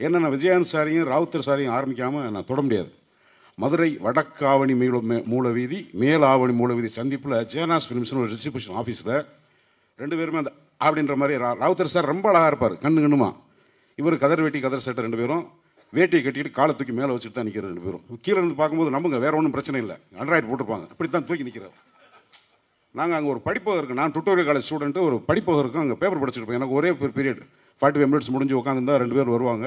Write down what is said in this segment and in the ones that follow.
ஏன்னா நான் விஜயகாந்த் சாரையும் ராவுத்தர் சாரையும் ஆரம்பிக்காமல் நான் தொட முடியாது. மதுரை வடக்காவணி மீள மே- மூலவீதி மேலாவணி மூலவீதி சந்திப்பில் ஜேனாஸ் ஃபிலிம்ஸ்னு ஒரு டிஸ்ட்ரிபியூஷன் ஆஃபீஸில் ரெண்டு பேருமே அந்த அப்படின்ற மாதிரி ரா- ராவுத்தர் சார் ரொம்ப அழகாக இருப்பார் கண்ணு கண்ணுமா. இவர் கதர் வேட்டி கதர் சட்டை ரெண்டு பேரும் வேட்டியை கட்டிட்டு காலை தூக்கி மேலே வச்சுட்டு தான் நிற்கிற ரெண்டு பேரும். கீழே இருந்து பார்க்கும்போது நம்புங்க வேற ஒன்றும் பிரச்சனை இல்லை. அண்ட்ராய்டு போட்டிருப்பாங்க அப்படி தான் தூக்கி நிற்கிறார் நாங்கள் அங்கே ஒரு படிப்பகம் இருக்குது நான் டுட்டோரியல் காலேஜ் ஸ்டூடெண்ட்டு ஒரு படிப்பகம் இருக்கும் அங்கே பேப்பர் படிச்சுட்டு இருப்பேன் எனக்கு ஒரே பீரியட் ஃபார்ட்டி ஃபைவ் மினிட்ஸ் முடிஞ்சு உட்காந்துருந்தா ரெண்டு பேர் வருவாங்க.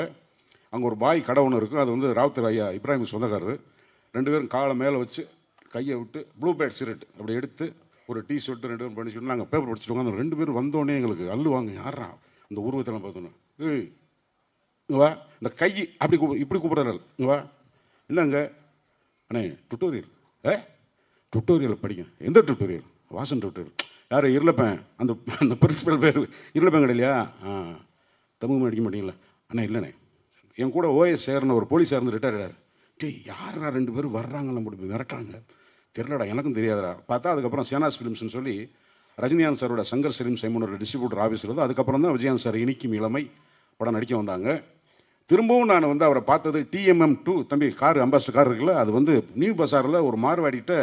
அங்கே ஒரு பாய் கடை ஒன்று இருக்கும் அது வந்து ராவுத்தர் ஐயா இப்ராஹிம் சொந்தக்காரர். ரெண்டு பேரும் காலை மேலே வச்சு கையை விட்டு ப்ளூ பேட் சிரட் அப்படி எடுத்து ஒரு டீ ஷர்ட்டு ரெண்டு பேரும் பண்ணி நாங்கள் பேப்பர் படிச்சுட்டு அந்த ரெண்டு பேரும் வந்தோடனே எங்களுக்கு அள்ளுவாங்க. யாரா அந்த உருவத்தெல்லாம் பார்த்தோன்னே. ஏய் வா. இந்த கை அப்படி கூப்பி இப்படி கூப்பிட்றாரு. இங்க வா. என்னங்க? அண்ணே டுட்டோரியல் ஏ? டுட்டோரியல் படிங்க. எந்த டுட்டோரியல் வாசன் டுட்டோரியல் யார் இருளப்பேன். அந்த அந்த பிரின்சிபல் பேர் இருளப்பேன் கிடையா ஆ. தமிழ் அடிக்க மாட்டீங்களா அண்ணா இல்லைண்ணே. என் கூட ஓஎஸ் சேர்னு ஒரு போலீஸாக இருந்து ரிட்டையர் ஆகிறார் டேய் யாரா ரெண்டு பேரும் வர்றாங்க நம்ம இப்படி மிரட்டுறாங்க? தெரிலடா எனக்கும் தெரியாதடா. பார்த்தா அதுக்கப்புறம் சேனாஸ் ஃபிலிம்ஸ்னு சொல்லி ரஜினிகாந்த் சாரோட சங்கர் சலீம் சைமனோட டிஸ்ட்ரிபியூட்டர் ஆஃபீஸ் இருந்து அதுக்கப்புறம் தான் விஜயகாந்த் சார் இனிக்கும் இளமை படம் நடிக்க வந்தாங்க. திரும்பவும் நான் வந்து அவரை பார்த்தது டிஎம்எம் டூ தம்பி கார் அம்பாஸ்டர் கார் இருக்குல்ல அது வந்து நியூ பசாரில் ஒரு மார்வாடிகிட்ட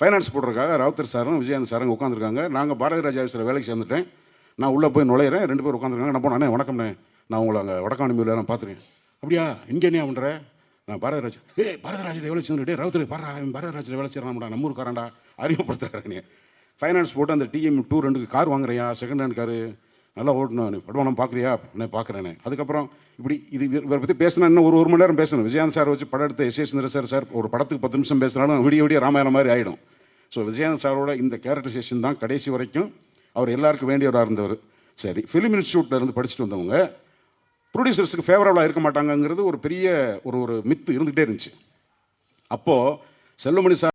ஃபைனான்ஸ் போடுறதுக்காக ராவுத்தர் சாரும் விஜயகாந்த் சாரும் உட்காந்துருக்காங்க நாங்கள் பாரதி ராஜா ஆஃபீஸில் வேலைக்கு சேர்ந்துட்டேன். நான் உள்ளே போய் நுழையிறேன். ரெண்டு பேர் உட்காந்துருக்காங்க நான் போனேன் வணக்கம்ண்ணே. நான் உங்களை அங்கே வடக்காணி மீது நான் பார்த்துருக்கேன் அப்படியா? இங்கே என்ன பண்ணுற நான் பாரதராஜ் ஏ பாரதராஜன் எவ்வளோ சேர்ந்து டே பாரா பாரதராஜன் எவ்வளோ வேலை நம்ம ஊருக்காரன்டா. அறிமுகப்படுத்துறானே ஃபைனான்ஸ் போட்டு அந்த டிஎம் டூ ரெண்டுக்கு கார் வாங்குறியா? செகண்ட் ஹேண்ட் காரு நல்லா ஓட்டணும் நீ படம் பார்க்குறியா நான் பார்க்குறேனே அதுக்கப்புறம் இப்படி இது இவரை பற்றி பேசினா இன்னும் ஒரு ஒரு மணி நேரம் பேசணும். விஜயகாந்த் சார் வச்சு படம் எடுத்த எஸ்ஏ சுந்தர சார் சார் ஒரு படத்துக்கு பத்து நிமிஷம் பேசினாலும் விடிய விடிய ராமாயணம் மாதிரி ஆகிடும் ஸோ விஜயகாந்த் சாரோட இந்த கேரக்டரைசேஷன் தான் கடைசி வரைக்கும் அவர் எல்லாருக்கும் வேண்டியவராக இருந்தவர். சரி ஃபிலிம் இன்ஸ்டியூட்டில் இருந்து படிச்சுட்டு வந்தவங்க ப்ரொடியூசர்ஸுக்கு ஃபேவரபுளாக இருக்க மாட்டாங்கங்கிறது ஒரு பெரிய ஒரு ஒரு மித்து இருந்துகிட்டே இருந்துச்சு. அப்போது செல்வமணி சார்